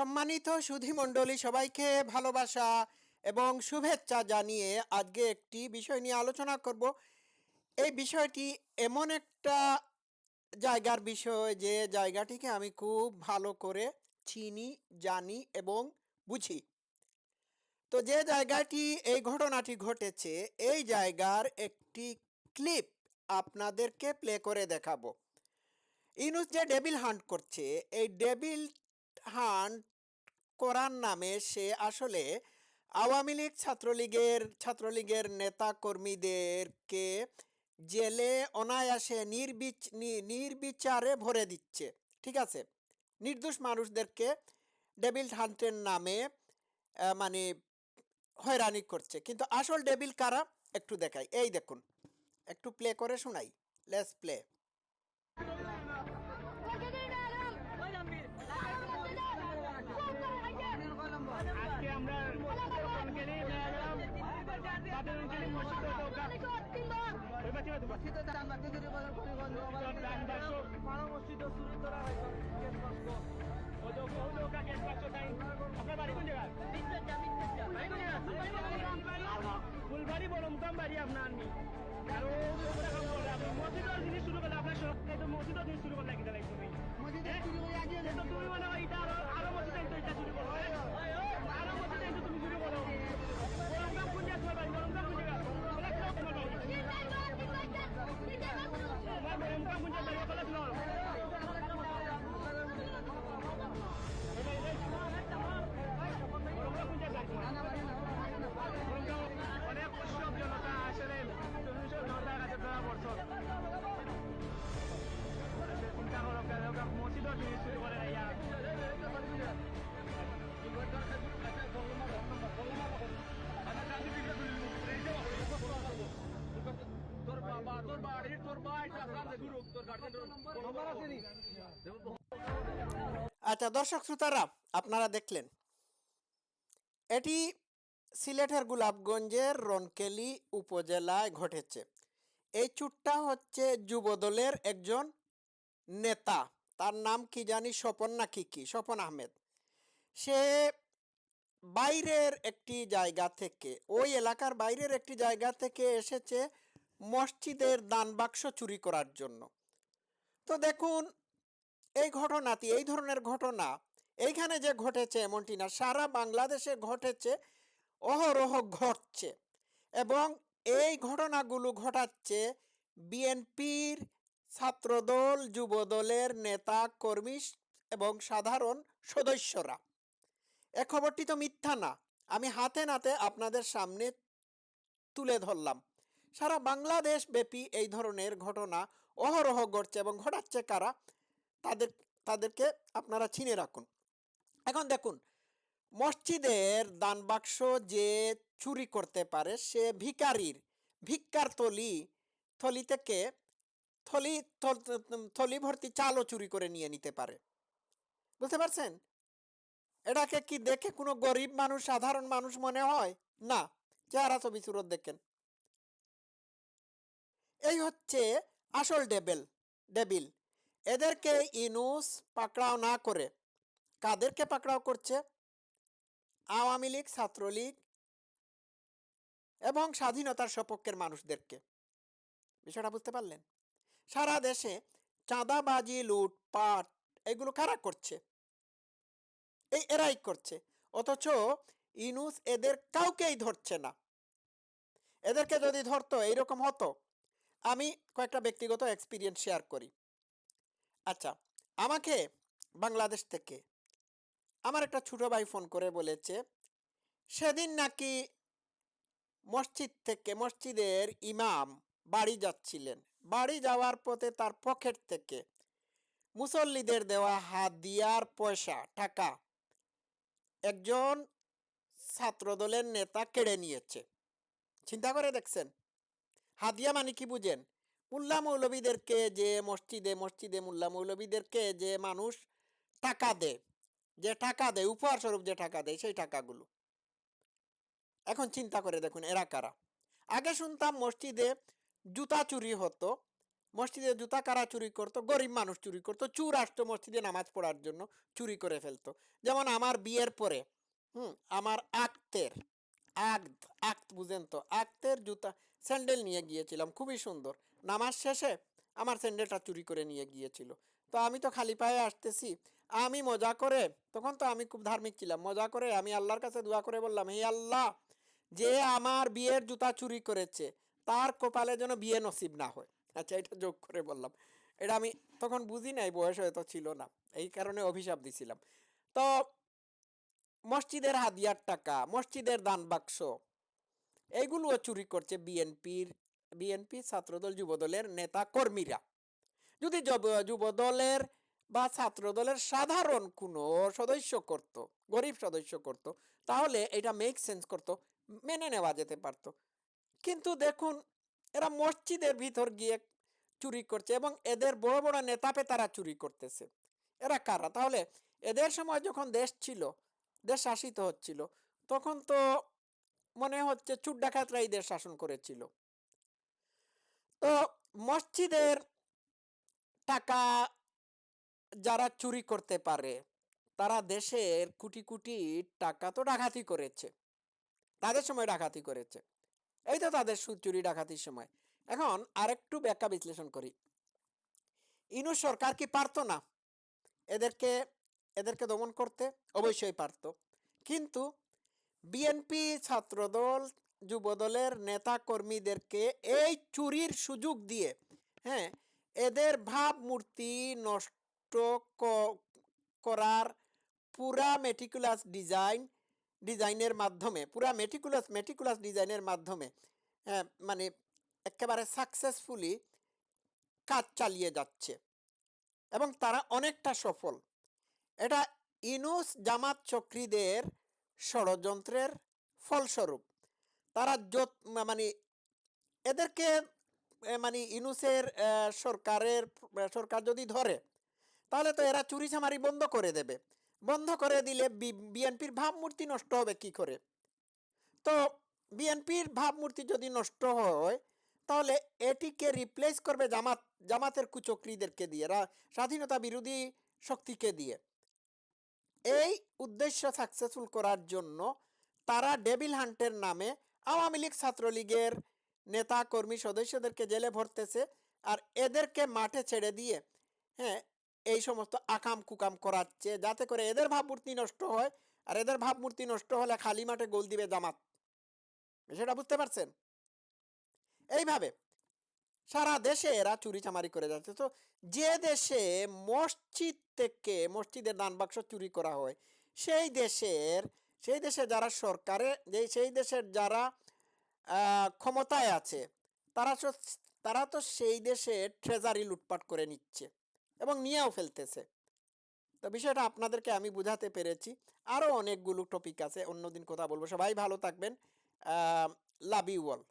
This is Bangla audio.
সম্মানিত সুধীমণ্ডলী সবাইকে ভালোবাসা এবং শুভেচ্ছা জানিয়ে আজকে একটি বিষয় নিয়ে আলোচনা করব। এই বিষয়টি এমন একটা জায়গার বিষয় যে জায়গাটিকে আমি খুব ভালো করে চিনি, জানি এবং বুঝি। তো যে জায়গাটি, এই ঘটনাটি ঘটেছে, এই জায়গার একটি ক্লিপ আপনাদেরকে প্লে করে দেখাবো। ইনুস যে ডেবিল হান্ট করছে, এই ডেবিল হান্ট করার নামে সে আসলে আওয়ামী লীগ ছাত্রলীগের ছাত্রলীগের নেতা কর্মীদেরকে জেলে অনায়াসে নির্বিচ নির্বিচারে ভরে দিচ্ছে, ঠিক আছে? নির্দোষ মানুষদেরকে ডেবিল হান্টের নামে মানে হয়রানি করছে। কিন্তু আসল ডেবিল কারা? একটু দেখাই। এই দেখুন, একটু প্লে করে শোনাই। Less play. মসজিদ শুরু করা হয়েছে ফুলবাড়ি বড় মুকাম বাড়ি আপনার নি আর ও মসজিদের জিনিস শুরু করলে আপনার সব মসজিদের জিনিস শুরু করলে কিনা লাগবে তুমি মানে আরও আরও মসজিদ শুরু করো। আচ্ছা দর্শক শ্রোতারা, আপনারা দেখলেন। এটি সিলেটের গোলাপগঞ্জের রনকেলি উপজেলায় ঘটেছে। এই চুটটা হচ্ছে যুবদলের একজন নেতা। তার নাম কি জানি, স্বপন না কি কি, স্বপন আহমেদ। সে বাইরের একটি জায়গা থেকে, ওই এলাকার বাইরের একটি জায়গা থেকে এসেছে মসজিদের দান বাক্স চুরি করার জন্য। তো দেখুন এই ঘটনাটি, এই ধরনের ঘটনা, এইখানে যে ঘটেছে এমনটি না, সারা বাংলাদেশে ঘটেছে, অহরহ ঘটছে এবং এই ঘটনাগুলো ঘটাচ্ছে বিএনপির ছাত্রদল, যুবদলের নেতা, কর্মী এবং সাধারণ সদস্যরা। এ খবরটি তো মিথ্যা না, আমি হাতে নাতে আপনাদের সামনে তুলে ধরলাম। সারা বাংলাদেশ ব্যাপী এই ধরনের ঘটনা অহরহ ঘটছে এবং ঘটাচ্ছে কারা? তাদের, তাদেরকে আপনারা চিনে রাখুন। এখন দেখুন, মসজিদের দান বাক্স যে চুরি করতে পারে সে ভিকারির, ভিক্ষার থলি থলি থেকে থলি, থল- ভর্তি চালও চুরি করে নিয়ে নিতে পারে। বুঝতে পারছেন? এটাকে কি দেখে কোনো গরিব মানুষ, সাধারণ মানুষ মনে হয়? না, চেহারা ছবি সুরত দেখেন। এই হচ্ছে আসল ডেবেল, ডেবিল। এদেরকে ইনুস পাকড়াও না করে, কাদেরকে পাকড়াও করছে? আওয়ামী লীগ, ছাত্রলীগ এবং স্বাধীনতার সপক্ষের মানুষদেরকে। বিষয়টা বুঝতে পারলেন? সারা দেশে চাঁদাবাজি, লুটপাট এগুলো কারা করছে? এই এরাই করছে। অথচ ইনুস এদের কাউকেই ধরছে না। এদেরকে যদি ধরতো, এইরকম হতো। আমি কয়েকটা ব্যক্তিগত এক্সপিরিয়েন্স শেয়ার করি। আচ্ছা আমাকে বাংলাদেশ থেকে আমার একটা ছোট ভাই ফোন করে বলেছে, সেদিন নাকি মসজিদ থেকে, মসজিদের ইমাম বাড়ি যাচ্ছিলেন। বাড়ি যাওয়ার পথে তার পকেট থেকে মুসল্লিদের দেওয়া হাত দিয়ার পয়সা, টাকা একজন ছাত্রদলের নেতা কেড়ে নিয়েছে। চিন্তা করে দেখছেন। হাদিয়া মানে কি বুঝেন? মুল্লা মৌলবীদেরকে যে মসজিদে মসজিদে মুল্লা মৌলবীদেরকে যে মানুষ টাকা দেয়, যে টাকা দেয় উপহার স্বরূপ যে টাকা দেয়, সেই টাকাগুলো। এখন চিন্তা করে দেখুন এরা কারা। আগে শুনতাম মসজিদে জুতা চুরি হতো, মসজিদে জুতা কারা চুরি করতো? গরিব মানুষ চুরি করতো, চুর আসতো মসজিদে নামাজ পড়ার জন্য, চুরি করে ফেলতো। যেমন আমার বিয়ের পরে, হুম, আমার আক্তের, আক্ত আক্ত বুঝেন তো, আক্তের জুতা স্যান্ডেল নিয়ে গিয়েছিলাম, খুবই সুন্দর। নামাজ শেষে আমার স্যান্ডেলটা চুরি করে নিয়ে গিয়েছিল। তো আমি তো খালি পায়ে আসতেছি। আমি মজা করে, তখন তো আমি খুব ধার্মিক ছিলাম, মজা করে আমি আল্লাহর কাছে দোয়া করে বললাম, হে আল্লাহ, যে আমার বিয়ের জুতা চুরি করেছে, তার কপালে যেন বিয়ে নসিব না হয়। আচ্ছা এটা যোগ করে বললাম। এটা আমি তখন বুঝি নাই, বয়স হয়তো ছিল না, এই কারণে অভিশাপ দিছিলাম। তো মসজিদের হাদিয়ার টাকা, মসজিদের দান বাক্স এইগুলোও চুরি করছে বিএনপির বিএনপি ছাত্রদল, যুবদলের নেতা কর্মীরা। যদি যব- যুবদলের বা ছাত্রদলের সাধারণ কোনো সদস্য করত, গরিব সদস্য করত, তাহলে এটা মেক সেন্স করত, মেনে নেওয়া যেতে পারত। কিন্তু দেখুন, এরা মসজিদের ভিতর গিয়ে চুরি করছে এবং এদের বড় বড় নেতা পেতারা চুরি করতেছে। এরা কারা? তাহলে এদের সময় যখন দেশ ছিল, দেশ শাসিত হচ্ছিল, তখন তো মনে হচ্ছে চুট ডাকাতরাই দেশ শাসন করেছিল। তো মসজিদের টাকা যারা চুরি করতে পারে তারা দেশের কোটি কোটি টাকা তো ডাকাতি করেছে। তাদের সময় ডাকাতি করেছে। এই তো তাদের সুদ চুরি ডাকাতির সময়। এখন আরেকটু ব্যাখ্যা বিশ্লেষণ করি। ইনু সরকার কি পারতো না এদেরকে এদেরকে দমন করতে? অবশ্যই পারতো। কিন্তু বিএনপি ছাত্রদল যুবদলের নেতা কর্মীদেরকে এই চুরির সুযোগ দিয়ে হ্যাঁ এদের ভাবমূর্তি নষ্ট করার পুরা মেটিকুলাস ডিজাইন ডিজাইনের মাধ্যমে পুরা মেটিকুলাস মেটিকুলাস ডিজাইনের মাধ্যমে হ্যাঁ, মানে একেবারে সাকসেসফুলি কাজ চালিয়ে যাচ্ছে। এবং তারা অনেকটা সফল। এটা ইনুস জামাত চক্রীদের ষড়যন্ত্রের ফলস্বরূপ। তারা যত মানে এদেরকে মানে ইনুসের সরকারের সরকার যদি ধরে, তাহলে তো এরা চুরি চামারি বন্ধ করে দেবে। বন্ধ করে দিলে বিএনপির ভাবমূর্তি নষ্ট হবে কি করে? তো বিএনপির ভাবমূর্তি যদি নষ্ট হয়, তাহলে এটিকে রিপ্লেস করবে জামাত, জামাতের কুচক্রীদেরকে দিয়ে স্বাধীনতা বিরোধী শক্তিকে দিয়ে। এই উদ্দেশ্য সাকসেসফুল করার জন্য তারা ডেভিল হান্টের নামে আওয়ামী লীগ ছাত্রলীগের নেতা, কর্মী, সদস্যদেরকে জেলে ভরতেছে আর এদেরকে মাঠে ছেড়ে দিয়ে হ্যাঁ এই সমস্ত আকাম কুকাম করাচ্ছে যাতে করে এদের ভাবমূর্তি নষ্ট হয় আর এদের ভাবমূর্তি নষ্ট হলে খালি মাঠে গোল দিবে জামাত। সেটা বুঝতে পারছেন? এইভাবে সারা দেশে এরা চুরি চামারি করে যাচ্ছে। তো যে দেশে মসজিদ থেকে মসজিদের দান বাক্স চুরি করা হয়। সেই দেশের, সেই দেশে যারা সরকারে যে সেই দেশের যারা ক্ষমতায় আছে, তারা তো তারা তো সেই দেশে ট্রেজারি লুটপাট করে নিচ্ছে এবং নিয়েও ফেলতেছে। তো বিষয়টা আপনাদেরকে আমি বুঝাতে পেরেছি। আরও অনেকগুলো টপিক আছে, অন্যদিন কথা বলব। সবাই ভালো থাকবেন। Love you all